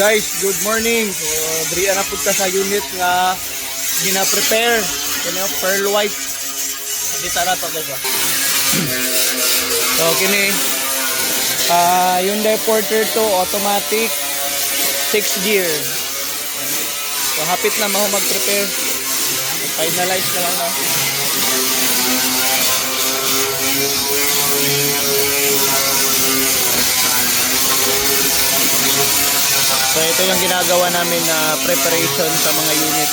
Guys, good morning. So, diri na punta sa unit nga gina-prepare. Kini pearl white. Kita na guys. ah. So, kini ah Hyundai Porter 2 automatic 6 gear. So, hapit na mo mag-prepare. Finalize na lang na. So ito yung ginagawa namin na preparation sa mga unit.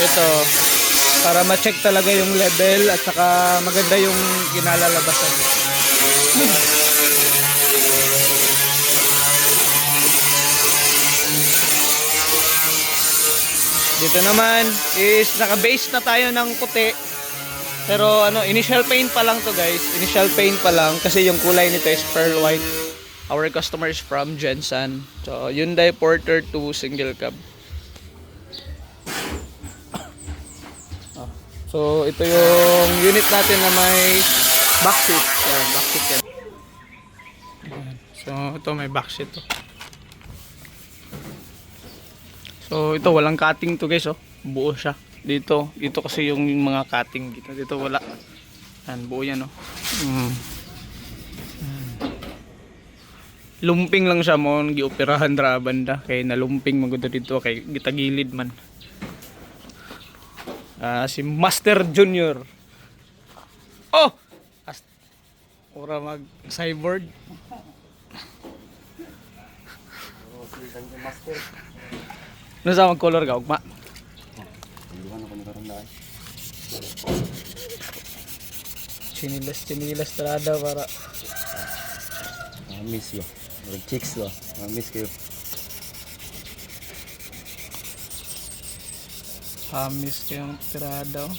Ito para ma-check talaga yung level at saka maganda yung kinalalabasan. Dito naman is naka-base na tayo ng puti. Pero ano, initial paint pa lang to guys. Initial paint pa lang kasi yung kulay nito is pearl white. Our customers from Jensen. So, Hyundai Porter 2 single cab. Ah, So, ito yung unit natin na may backseat. Yan, backseat yan. Ayan. So, ito may backseat to. So, ito walang cutting to guys, oh. Buo siya. Dito, dito kasi yung mga cutting dito. Dito wala. Yan, buo yan, oh. Mm. Lumping lang siya mo, gioperahan dra banda kay nalumping magud dito kay gitagilid man. Ah, si Master Junior. Oh! As Ora mag cyborg. Ano sa mag color ka, ugma? Chinilas, chinilas talaga para Ah, miss yo. Mga chicks yo. Ah, miss kayo. hamis yung tirada. oh.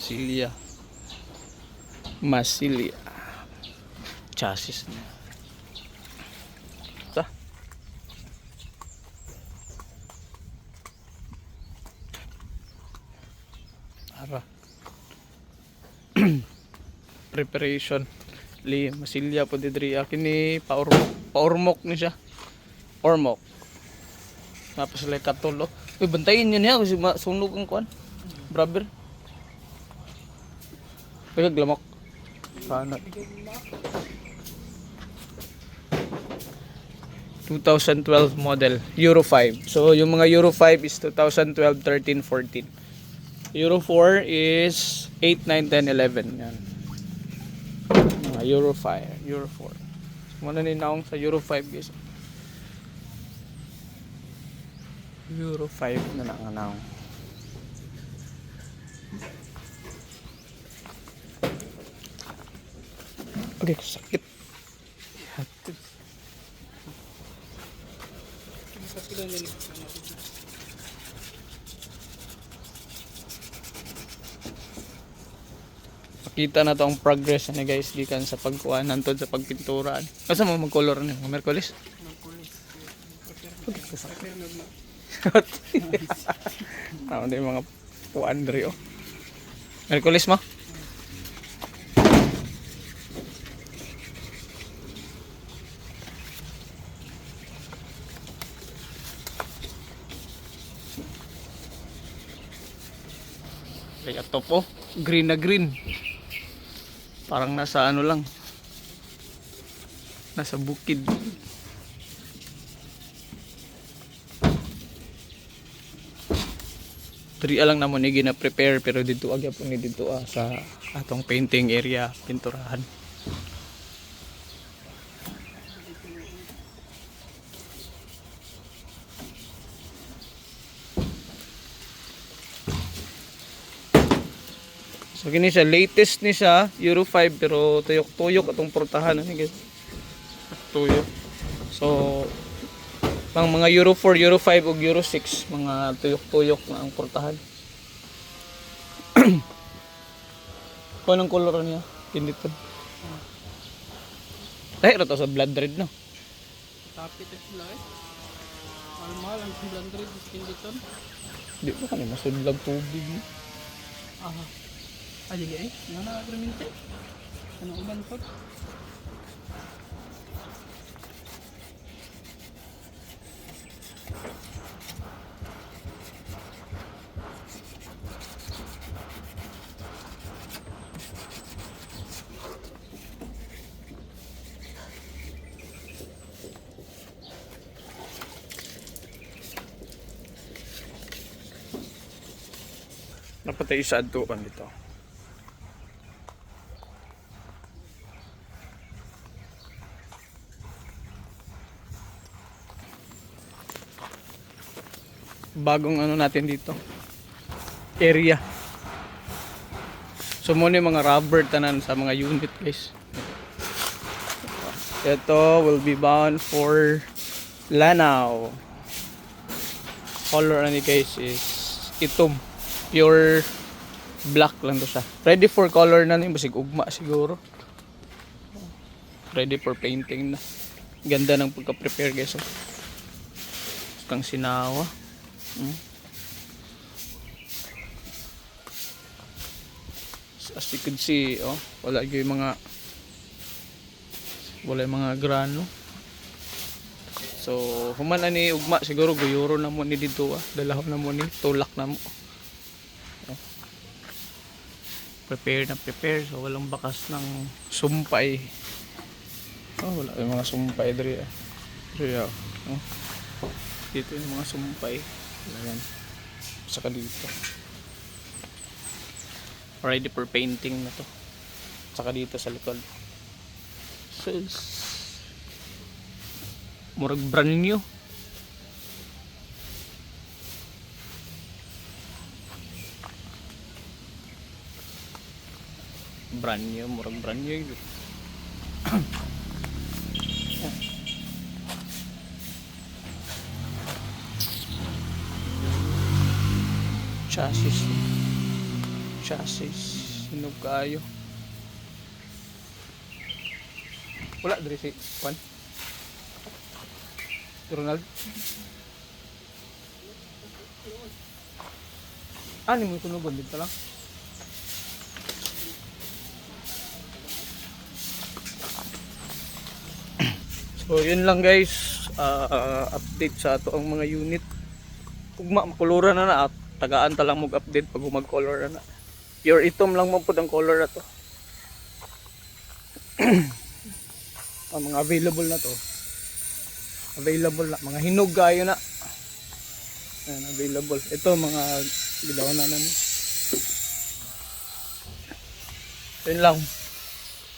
Silya. Masilya. Chassis niya. Ara. Preparation. Li, masilya po didri akin ni paurmok. Paurmok ni siya. Ormok. Tapos sila katulo. Uy, bantayin niyo niya kasi masunog ang kuan. Brother. Pagkag lamok. Sana. 2012 model, Euro 5. So, yung mga Euro 5 is 2012, 13, 14. Euro 4 is 8, 9, 10, 11. Yan. Euro 5, Euro 4. Muna ni naong sa Euro 5 guys. Euro 5 na lang naong. Okay, sakit. Hatid. Makita na to ang progress ni guys gikan sa pagkuhan nantod sa pagpinturan. Asa mo mag-color ni Merkulis? Ano na yung mga puan diri oh. Merkulis mo? Kaya to po, green na green. Parang nasa ano lang. Nasa bukid. Tri lang namon ni gina-prepare pero dito agya po ni dito ah, sa atong painting area, pinturahan. So kini siya latest ni siya Euro 5 pero tuyok-tuyok atong portahan ani guys. Tuyok. So pang mga Euro 4, Euro 5 ug Euro 6 mga tuyok-tuyok na ang portahan. Kung anong color niya? Pindit to. Dahil ra to sa blood red no. Kapit at sila eh. Mahal-mahal ang 200 skeleton. Di ba kami masudlag tubig? Aha. Ah, di eh. Ano na agremente? Ano uban po? Napatay isa adto kan dito. Bagong ano natin dito. Area. So muna yung mga rubber tanan sa mga unit guys. Ito will be bound for Lanao. Color ani guys is itom. Pure black lang to siya. Ready for color na ni basig ugma siguro. Ready for painting na. Ganda ng pagka-prepare guys. Oh. Kang sinawa. Hmm. As you can see, oh, wala yung mga wala yung mga grano. So, human na ni ugma siguro guyuro na mo ni dito ah. Dalahon na mo ni tulak na mo. Oh. Prepare na prepare so walang bakas ng sumpay. Oh, wala yung mga sumpay diri ah. Diri ah. Oh. Dito yung mga sumpay. Ayan. Saka dito. Ready for painting na to. Saka dito sa likod. Sus. Murag brand new. Brand new, murag brand new. Chassis. Chassis. Sinog kayo. Wala diri si. Si Ronald. Ah, ni mo tunugon dito lang. So, yun lang guys. Ah, update sa ato ang mga unit. Ugma, makulura na na. at Tagaan ta lang mag-update pag mag-color na na. Pure itom lang mo po ang color na to. ang mga available na to. Available na. Mga hinog kayo na. Ayan, available. Ito mga gidaw na na. Yun lang.